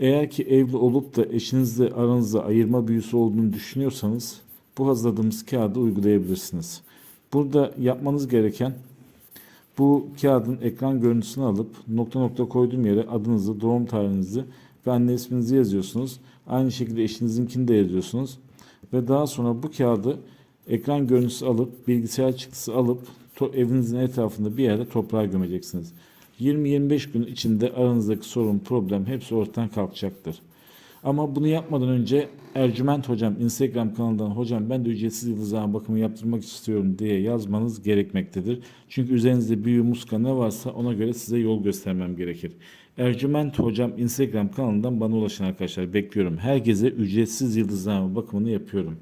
Eğer ki evli olup da eşinizle aranızda ayırma büyüsü olduğunu düşünüyorsanız bu hazırladığımız kağıdı uygulayabilirsiniz. Burada yapmanız gereken bu kağıdın ekran görüntüsünü alıp nokta nokta koyduğum yere adınızı, doğum tarihinizi ve anne isminizi yazıyorsunuz. Aynı şekilde eşinizinkini de yazıyorsunuz. Ve daha sonra bu kağıdı ekran görüntüsü alıp bilgisayar çıktısı alıp evinizin etrafında bir yerde toprağa gömeceksiniz. 20-25 gün içinde aranızdaki sorun, problem hepsi ortadan kalkacaktır. Ama bunu yapmadan önce Ercüment Hocam Instagram kanalından hocam ben de ücretsiz yıldızlama bakımı yaptırmak istiyorum diye yazmanız gerekmektedir. Çünkü üzerinizde büyü muska ne varsa ona göre size yol göstermem gerekir. Ercüment Hocam Instagram kanalından bana ulaşın arkadaşlar bekliyorum. Herkese ücretsiz yıldızlama bakımını yapıyorum.